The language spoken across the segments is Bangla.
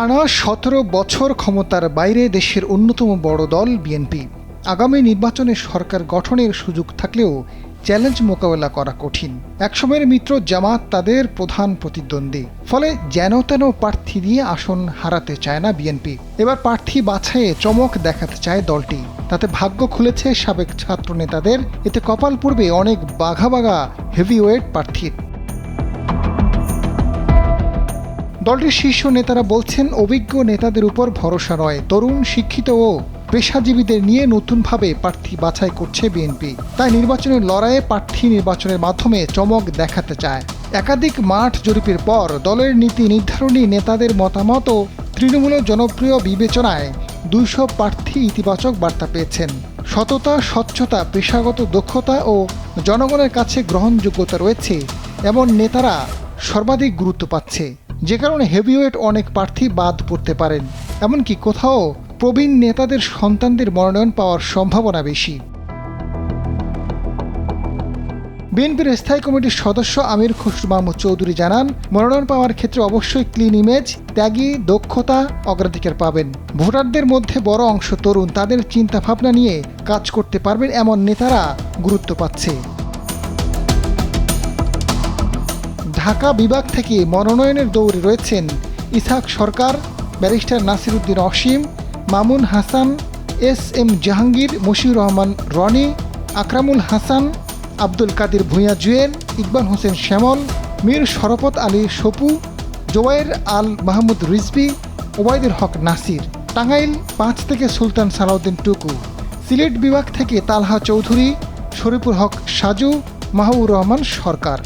টানা সতেরো বছর ক্ষমতার বাইরে দেশের অন্যতম বড় দল বিএনপি। আগামী নির্বাচনে সরকার গঠনের সুযোগ থাকলেও চ্যালেঞ্জ মোকাবেলা করা কঠিন। একসময়ের মিত্র জামাত তাদের প্রধান প্রতিদ্বন্দ্বী। ফলে যেন তেন প্রার্থী দিয়ে আসন হারাতে চায় না বিএনপি। এবার প্রার্থী বাছাইয়ে চমক দেখাতে চায় দলটি। তাতে ভাগ্য খুলেছে সাবেক ছাত্র নেতাদের এতে কপাল পূর্বে অনেক বাঘা বাঘা হেভিওয়েট প্রার্থীর। দলটির শীর্ষ নেতারা বলছেন, অভিজ্ঞ নেতাদের উপর ভরসা নয়। তরুণ, শিক্ষিত ও পেশাজীবীদের নিয়ে নতুনভাবে প্রার্থী বাছাই করছে বিএনপি। তাই নির্বাচনের লড়াইয়ে প্রার্থী নির্বাচনের মাধ্যমে চমক দেখাতে চায়। একাধিক মাঠ জরিপের পর দলের নীতি নির্ধারণী নেতাদের মতামত ও তৃণমূলের জনপ্রিয় বিবেচনায় দুইশো প্রার্থী ইতিবাচক বার্তা পেয়েছেন। সততা, স্বচ্ছতা, পেশাগত দক্ষতা ও জনগণের কাছে গ্রহণযোগ্যতা রয়েছে, এমন নেতারা সর্বাধিক গুরুত্ব পাচ্ছে। যে কারণে হেভিওয়েট অনেক প্রার্থী বাদ পড়তে পারেন। এমনকি কোথাও প্রবীণ নেতাদের সন্তানদের মনোনয়ন পাওয়ার সম্ভাবনা বেশি। বিএনপির স্থায়ী কমিটির সদস্য আমির খসরু মাহমুদ চৌধুরী জানান, মনোনয়ন পাওয়ার ক্ষেত্রে অবশ্যই ক্লিন ইমেজ ত্যাগী, দক্ষতা অগ্রাধিকার পাবেন। ভোটারদের মধ্যে বড় অংশ তরুণ, তাদের চিন্তা ভাবনা নিয়ে কাজ করতে পারবেন এমন নেতারা গুরুত্ব পাচ্ছে। ঢাকা বিভাগ থেকে মনোনয়নের দৌড়ে রয়েছেন Isak Sarkar, barrister Nasir Uddin Asim, Mamun Hasan, S M Jahangir, Mashiur Rahman Roni, Akramul Hasan, Abdul Kadir Bhuiyan Jewel, Iqbal Hossain Shyamal, Mir Sharfat Ali Sapu Jobair Al Mahmud Rizvi Obaidul Haque Nasir. Tangail পাঁচ থেকে সুলতান সালাউদ্দিন টুকু। সিলেট বিভাগ থেকে তালহা চৌধুরী, শরীফুল হক সাজু মাহবুর রহমান সরকার।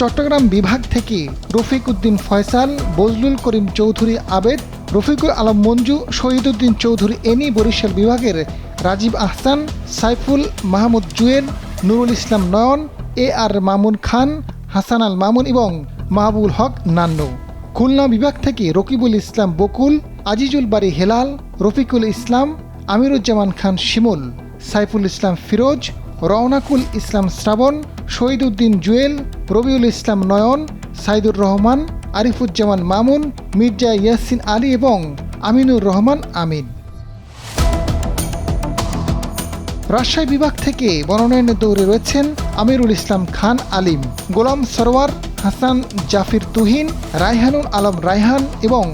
চট্টগ্রাম বিভাগ থেকে রফিক উদ্দিন ফয়সাল, বজলুল করিম চৌধুরী আবেদ, রফিকুল আলম মঞ্জু শহীদুদ্দিন চৌধুরী এনি, বরিশাল বিভাগের রাজীব আহসান, সাইফুল মাহমুদ জুয়েল নুরুল ইসলাম নয়ন, এ আর মামুন খান, হাসান আল মামুন এবং মাহবুল হক নান্নু। খুলনা বিভাগ থেকে রকিবুল ইসলাম বকুল, আজিজুল বাড়ি হেলাল, রফিকুল ইসলাম, আমিরুজ্জামান খান শিমুল, সাইফুল ইসলাম ফিরোজ, রওনাকুল ইসলাম শ্রাবণ শহীদ উদ্দিন জুয়েল, রবিউল ইসলাম নয়ন, সাইদুর রহমান, আরিফুজ্জামান মামুন, মির্জা ইয়াসিন আলী এবং আমিনুর রহমান আমিন। রাজশাহী বিভাগ থেকে মনোনয়নের দৌড়ে রয়েছেন আমিরুল ইসলাম খান আলিম, গোলাম সরওয়ার, হাসান জাফির তুহিন, রায়হানুল আলম রায়হান এবং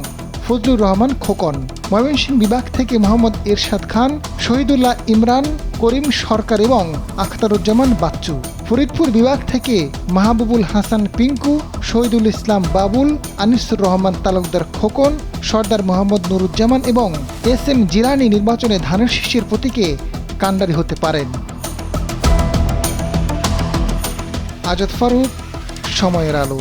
ফজলুর রহমান খোকন। ময়মনসিংহ বিভাগ থেকে মোহাম্মদ এরশাদ খান, শহীদুল্লাহ ইমরান, করিম সরকার এবং আখতারুজ্জামান বাচ্চু। ফরিদপুর বিভাগ থেকে মাহবুবুল হাসান পিঙ্কু, শহীদুল ইসলাম বাবুল, আনিসুর রহমান তালুকদার খোকন, সর্দার মোহাম্মদ নুরুজ্জামান এবং এস এম জিরানি নির্বাচনে ধানের শীষের প্রতীকে কান্ডারি হতে পারেন। আজাদ ফারুক, সময়ের আলো।